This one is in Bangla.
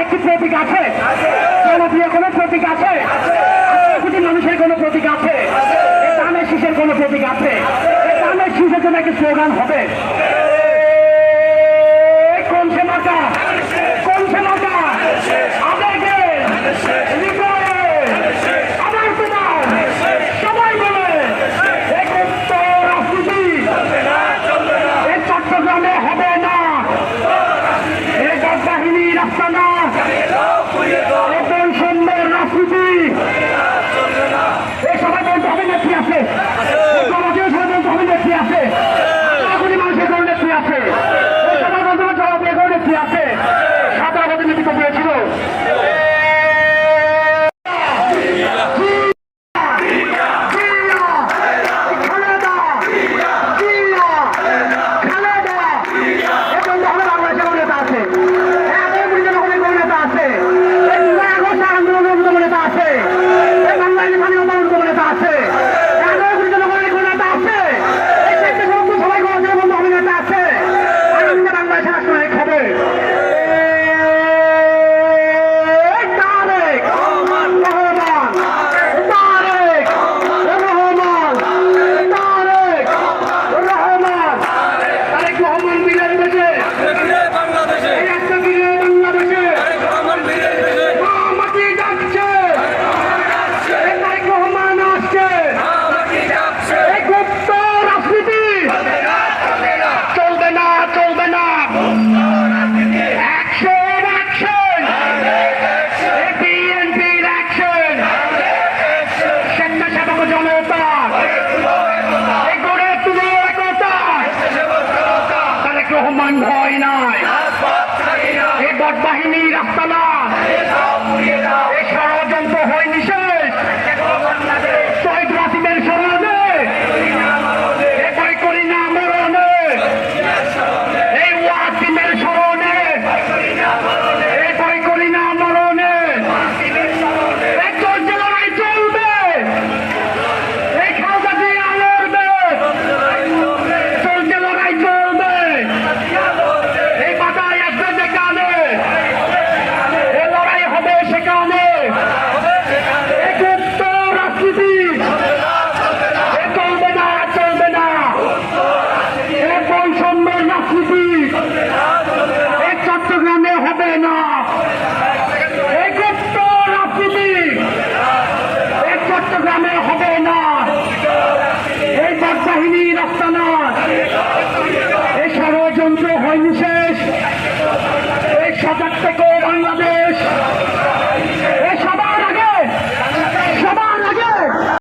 একটি প্রতীক আছে। জনপ্রিয় কোনো প্রতীক আছে? কোটি মানুষের কোনো প্রতীক আছে? দামের শিশের কোনো প্রতীক আছে? দামের শিশের জন্য একটি স্লোগান হবে। হবে না। রাস্তা না। hacer. রহমান ভয় নাই। এ বাহিনী রাস্তা না। থেকে বাংলাদেশ